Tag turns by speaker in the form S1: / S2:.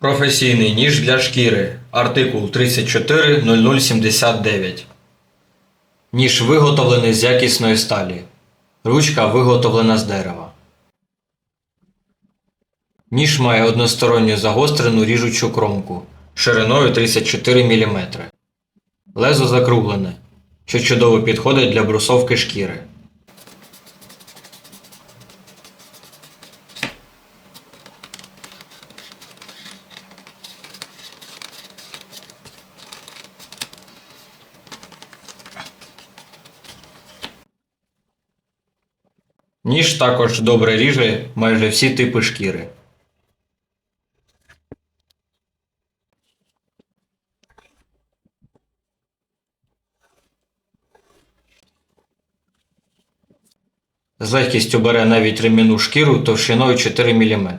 S1: Професійний ніж для шкіри. Артикул 340079. Ніж виготовлений з якісної сталі. Ручка виготовлена з дерева. Ніж має односторонню загострену ріжучу кромку шириною 34 мм. Лезо закруглене, що чудово підходить для брусовки шкіри. Ніж також добре ріже майже всі типи шкіри. З легкістю бере навіть ремінну шкіру товщиною 4 мм.